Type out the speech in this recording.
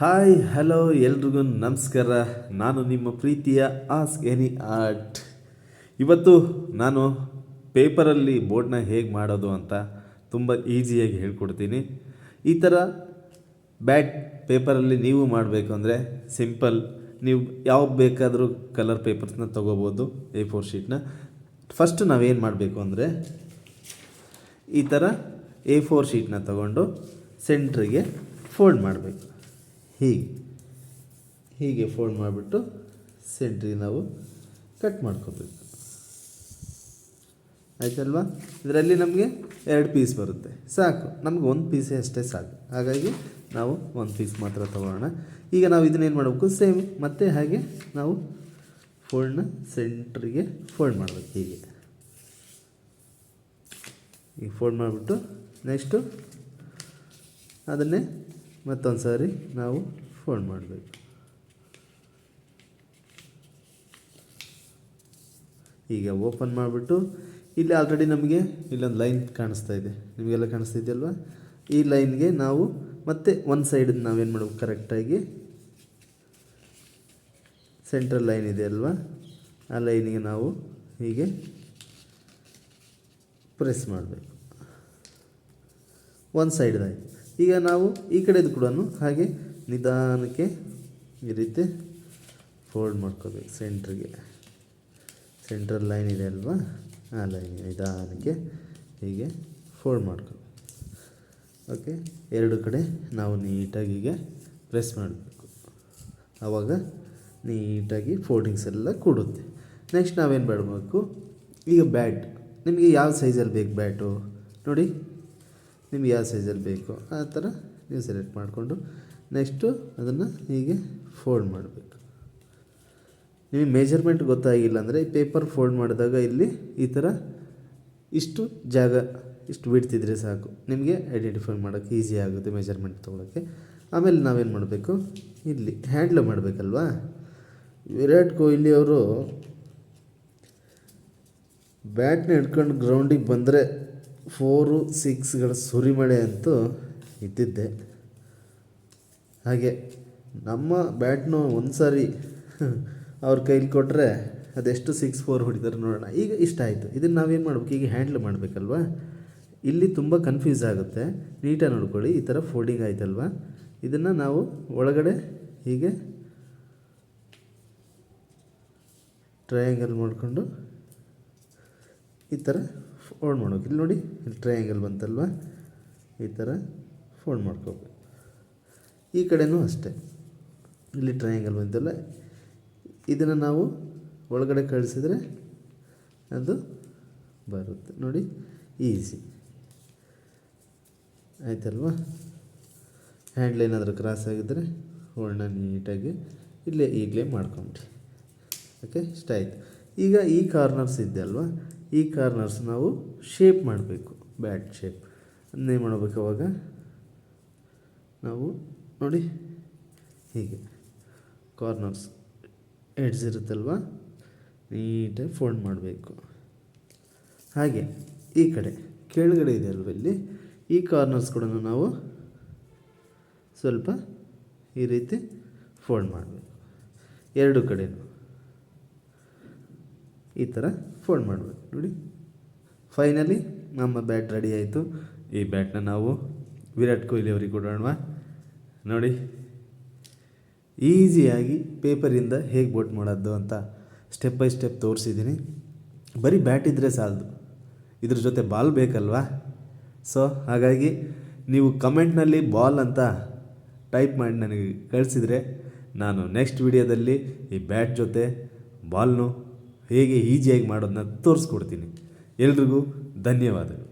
Hi hello ಎಲ್ರಿಗೂ ನಮಸ್ಕಾರ. ನಾನು ನಿಮ್ಮ ಪ್ರೀತಿಯ ಆಸ್ಕ್ ಎನಿ ಆರ್ಟ್ ಇವತ್ತು ನಾನು ಪೇಪರಲ್ಲಿ ಬೋರ್ಡ್ನ ಹೇಗೆ ಮಾಡೋದು ಅಂತ ತುಂಬ ಈಸಿಯಾಗಿ ಹೇಳ್ಕೊಡ್ತೀನಿ. ಈ ಥರ ಬ್ಯಾಟ್ ಪೇಪರಲ್ಲಿ ನೀವು ಮಾಡಬೇಕು ಅಂದರೆ ಸಿಂಪಲ್, ನೀವು ಯಾವ ಬೇಕಾದರೂ ಕಲರ್ ಪೇಪರ್ಸ್ನ ತೊಗೋಬೋದು ಎ ಫೋರ್ ಶೀಟ್ನ. ಫಸ್ಟ್ ನಾವೇನು ಮಾಡಬೇಕು ಅಂದರೆ ಈ ಥರ ಎ ಫೋರ್ ಶೀಟ್ನ ತಗೊಂಡು ಸೆಂಟ್ರಿಗೆ ಫೋಲ್ಡ್ ಮಾಡಬೇಕು. ಹೀಗೆ ಹೀಗೆ ಫೋಲ್ಡ್ ಮಾಡಿಬಿಟ್ಟು ಸೆಂಟ್ರಿಗೆ ನಾವು ಕಟ್ ಮಾಡ್ಕೋಬೇಕು. ಆಯ್ತಲ್ವಾ? ಇದರಲ್ಲಿ ನಮಗೆ ಎರಡು ಪೀಸ್ ಬರುತ್ತೆ. ಸಾಕು, ನಮ್ಗೆ ಒಂದು ಪೀಸೇ ಅಷ್ಟೇ ಸಾಕು. ಹಾಗಾಗಿ ನಾವು ಒಂದು ಪೀಸ್ ಮಾತ್ರ ತೊಗೊಳ್ಳೋಣ ಈಗ ನಾವು ಇದನ್ನೇನು ಮಾಡಬೇಕು? ಸೇಮ್ ಮತ್ತೆ ಹಾಗೆ ನಾವು ಫೋಲ್ಡ್ನ ಸೆಂಟ್ರಿಗೆ ಫೋಲ್ಡ್ ಮಾಡಬೇಕು ಹೀಗೆ. ಈಗ ಫೋಲ್ಡ್ ಮಾಡಿಬಿಟ್ಟು ನೆಕ್ಸ್ಟು ಅದನ್ನೇ ಮತ್ತೊಂದು ಸಾರಿ ನಾವು ಫೋಲ್ಡ್ ಮಾಡಬೇಕು. ಈಗ ಓಪನ್ ಮಾಡಿಬಿಟ್ಟು, ಇಲ್ಲಿ ಆಲ್ರೆಡಿ ನಮಗೆ ಇಲ್ಲೊಂದು ಲೈನ್ ಕಾಣಿಸ್ತಾ ಇದೆ. ನಿಮಗೆಲ್ಲ ಕಾಣಿಸ್ತಾ ಇದೆಯಲ್ವಾ? ಈ ಲೈನ್ಗೆ ನಾವು ಮತ್ತೆ ಒಂದು ಸೈಡ್ ನಾವೇನು ಮಾಡಬೇಕು? ಕರೆಕ್ಟಾಗಿ ಸೆಂಟ್ರಲ್ ಲೈನ್ ಇದೆ ಅಲ್ವಾ? ಆ ಲೈನಿಗೆ ನಾವು ಹೀಗೆ ಪ್ರೆಸ್ ಮಾಡಬೇಕು. ಒಂದು ಸೈಡ್ದಾಗಿ ಈಗ ನಾವು ಈ ಕಡೆದು ಕೂಡ ಹಾಗೆ ನಿಧಾನಕ್ಕೆ ಈ ರೀತಿ ಫೋಲ್ಡ್ ಮಾಡ್ಕೋಬೇಕು. ಸೆಂಟ್ರಿಗೆ ಸೆಂಟ್ರಲ್ ಲೈನ್ ಇದೆ ಅಲ್ವಾ? ಆ ಲೈನ್ ನಿಧಾನಕ್ಕೆ ಹೀಗೆ ಫೋಲ್ಡ್ ಮಾಡ್ಕೋಬೇಕು ಓಕೆ ಎರಡು ಕಡೆ ನಾವು ನೀಟಾಗಿ ಹೀಗೆ ಪ್ರೆಸ್ ಮಾಡಬೇಕು. ಆವಾಗ ನೀಟಾಗಿ ಫೋಲ್ಡಿಂಗ್ಸ್ ಎಲ್ಲ ಕೊಡುತ್ತೆ. ನೆಕ್ಸ್ಟ್ ನಾವೇನು ಮಾಡಬೇಕು? ಈಗ ಬ್ಯಾಟ್ ನಿಮಗೆ ಯಾವ ಸೈಜಲ್ಲಿ ಬೇಕು ಬ್ಯಾಟು ನೋಡಿ. ನಿಮ್ಗೆ ಯಾವ ಸೈಜಲ್ಲಿ ಬೇಕು ಆ ಥರ ನೀವು ಸೆಲೆಕ್ಟ್ ಮಾಡಿಕೊಂಡು ನೆಕ್ಸ್ಟು ಅದನ್ನು ಹೀಗೆ ಫೋಲ್ಡ್ ಮಾಡಬೇಕು. ನಿಮಗೆ ಮೆಜರ್ಮೆಂಟ್ ಗೊತ್ತಾಗಿಲ್ಲ ಅಂದರೆ ಪೇಪರ್ ಫೋಲ್ಡ್ ಮಾಡಿದಾಗ ಇಲ್ಲಿ ಈ ಥರ ಇಷ್ಟು ಜಾಗ, ಇಷ್ಟು ಬಿಡ್ತಿದ್ರೆ ಸಾಕು. ನಿಮಗೆ ಐಡೆಂಟಿಫೈ ಮಾಡೋಕ್ಕೆ ಈಸಿ ಆಗುತ್ತೆ ಮೆಜರ್ಮೆಂಟ್ ತೊಗೊಳಕ್ಕೆ. ಆಮೇಲೆ ನಾವೇನು ಮಾಡಬೇಕು? ಇಲ್ಲಿ ಹ್ಯಾಂಡ್ಲ್ ಮಾಡಬೇಕಲ್ವಾ? ವಿರಾಟ್ ಕೊಹ್ಲಿ ಅವರು ಬ್ಯಾಟ್ನ ಹಿಡ್ಕೊಂಡು ಗ್ರೌಂಡಿಗೆ ಬಂದರೆ ಫೋರು ಸಿಕ್ಸ್ಗಳ ಸುರಿಮಳೆ ಅಂತೂ ಇದ್ದಿದ್ದೆ ಹಾಗೆ ನಮ್ಮ ಬ್ಯಾಟ್ನು ಒಂದು ಸಾರಿ ಅವ್ರ ಕೈಲಿ ಕೊಟ್ಟರೆ ಅದೆಷ್ಟು ಸಿಕ್ಸ್ ಫೋರ್ ಹೊಡಿತಾರೆ ನೋಡೋಣ. ಈಗ ಇಷ್ಟ ಆಯಿತು. ಇದನ್ನು ನಾವೇನು ಮಾಡಬೇಕು? ಈಗ ಹ್ಯಾಂಡ್ಲ್ ಮಾಡಬೇಕಲ್ವಾ? ಇಲ್ಲಿ ತುಂಬ ಕನ್ಫ್ಯೂಸ್ ಆಗುತ್ತೆ. ನೀಟಾಗಿ ನೋಡ್ಕೊಳ್ಳಿ. ಈ ಥರ ಫೋಲ್ಡಿಂಗ್ ಆಯ್ತಲ್ವ? ಇದನ್ನು ನಾವು ಒಳಗಡೆ ಹೀಗೆ ಟ್ರಯಾಂಗಲ್ ಮಾಡಿಕೊಂಡು ಈ ಥರ ಫೋಲ್ಡ್ ಮಾಡೋಕೆ ಇಲ್ಲಿ ನೋಡಿ, ಇಲ್ಲಿ ಟ್ರಯಾಂಗಲ್ ಬಂತಲ್ವ? ಈ ಥರ ಫೋಲ್ಡ್ ಮಾಡ್ಕೋಬೇಕು. ಈ ಕಡೆನೂ ಅಷ್ಟೇ. ಇಲ್ಲಿ ಟ್ರಯಾಂಗಲ್ ಬಂತಲ್ಲ, ಇದನ್ನು ನಾವು ಒಳಗಡೆ ಕಳಿಸಿದ್ರೆ ಅದು ಬರುತ್ತೆ. ನೋಡಿ ಈಸಿ ಆಯ್ತಲ್ವಾ? ಹ್ಯಾಂಡ್ಲ್ ಏನಾದರೂ ಕ್ರಾಸ್ ಆಗಿದ್ದರೆ ಹೋಲ್ಡ್ನ ನೀಟಾಗಿ ಇಲ್ಲೇ ಈಗಲೇ ಮಾಡ್ಕೊಂಬಿಡಿ. ಓಕೆ ಇಷ್ಟ ಆಯಿತು ಈಗ ಈ ಕಾರ್ನರ್ಸ್ ಇದೆ ಅಲ್ವಾ? ಈ ಕಾರ್ನರ್ಸ್ ನಾವು ಶೇಪ್ ಮಾಡಬೇಕು ಬ್ಯಾಟ್ ಶೇಪ್ ಅದನ್ನೇ ಮಾಡಬೇಕು ಅವಾಗ. ನಾವು ನೋಡಿ ಹೀಗೆ. ಕಾರ್ನರ್ಸ್ ಎಡ್ಸ್ ಇರುತ್ತಲ್ವ? ನೀಟಾಗಿ ಫೋಲ್ಡ್ ಮಾಡಬೇಕು. ಹಾಗೆ ಈ ಕಡೆ, ಕೆಳಗಡೆ ಇದೆ ಅಲ್ವ ಇಲ್ಲಿ? ಈ ಕಾರ್ನರ್ಸ್ ಕೂಡ ನಾವು ಸ್ವಲ್ಪ ಈ ರೀತಿ ಫೋಲ್ಡ್ ಮಾಡಬೇಕು. ಎರಡು ಕಡೆನೂ. ಈ ಥರ ಫೋಲ್ಡ್ ಮಾಡಬೇಕು. ನೋಡಿ. ಫೈನಲಿ ನಮ್ಮ ಬ್ಯಾಟ್ ರೆಡಿ ಆಯಿತು. ಈ ಬ್ಯಾಟ್ನ ನಾವು ವಿರಾಟ್ ಕೊಹ್ಲಿ ಅವರಿಗೆ ಕೊಡೋಣ ನೋಡಿ. ಈಸಿಯಾಗಿ ಪೇಪರಿಂದ ಹೇಗೆ ಬೋಟ್ ಮಾಡೋದು ಅಂತ ಸ್ಟೆಪ್ ಬೈ ಸ್ಟೆಪ್ ತೋರಿಸಿದ್ದೀನಿ. ಬರೀ ಬ್ಯಾಟ್ ಇದ್ದರೆ ಸಾಲದು. ಇದ್ರ ಜೊತೆ ಬಾಲ್ ಬೇಕಲ್ವಾ? ಸೊ ಹಾಗಾಗಿ ನೀವು ಕಮೆಂಟ್ನಲ್ಲಿ ಬಾಲ್ ಅಂತ ಟೈಪ್ ಮಾಡಿ ನನಗೆ ಕಳಿಸಿದರೆ ನಾನು ನೆಕ್ಸ್ಟ್ ವಿಡಿಯೋದಲ್ಲಿ ಈ ಬ್ಯಾಟ್ ಜೊತೆ ಬಾಲ್ನು ಹೇಗೆ ಈಜಿಯಾಗಿ ಮಾಡೋದನ್ನ ತೋರಿಸ್ಕೊಡ್ತೀನಿ. ಎಲ್ರಿಗೂ ಧನ್ಯವಾದಗಳು.